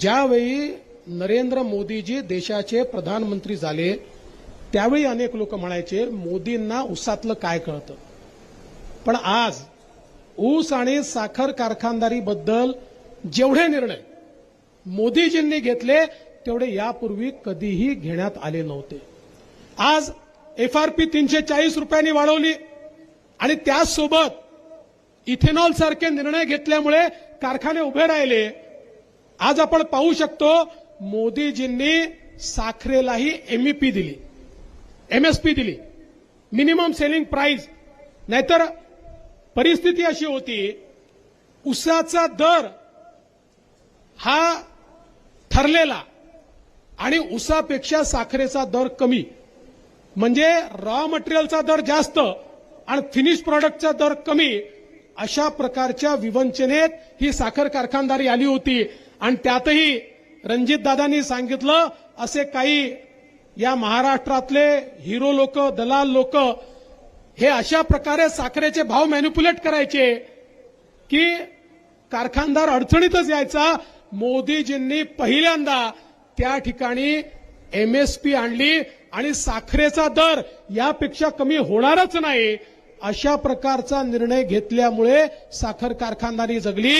ज्यावेळी नरेंद्र मोदीजी देशाचे प्रधानमंत्री झाले त्यावेळी अनेक लोक म्हणायचे मोदींना उसातलं काय कळतं? पण आज ऊस आणि साखर कारखानदारीबद्दल जेवढे निर्णय मोदीजींनी घेतले तेवढे यापूर्वी कधीही घेण्यात आले नव्हते. आज एफ आर पी तीनशे चाळीस रुपयांनी वाढवली आणि त्याचसोबत इथेनॉल सारखे निर्णय घेतल्यामुळे कारखाने उभे राहिले आज आपण पाहू शकतो मोदीजींनी साखरेलाही एमईपी दिली. एमएसपी दिली. मिनिमम सेलिंग प्राइस नाहीतर परिस्थिती अशी होती उसाचा दर हा ठरलेला आणि उसापेक्षा साखरेचा दर कमी. म्हणजे रॉ मटेरियलचा दर जास्त आणि फिनिश प्रॉडक्टचा दर कमी अशा प्रकारच्या विवंचनेत ही साखर कारखानदारी आली होती. आणि त्यातही रणजित दादांनी सांगितलं असे काही या महाराष्ट्रातले हिरो लोक दलाल लोक हे अशा प्रकारे साखरेचे भाव मॅन्युप्युलेट करायचे की कारखानदार अडचणीतच यायचा. मोदीजींनी पहिल्यांदा त्या ठिकाणी एमएसपी आणली आणि साखरेचा दर यापेक्षा कमी होणारच नाही अशा प्रकारचा निर्णय घेतल्यामुळे साखर कारखानदारी जगली.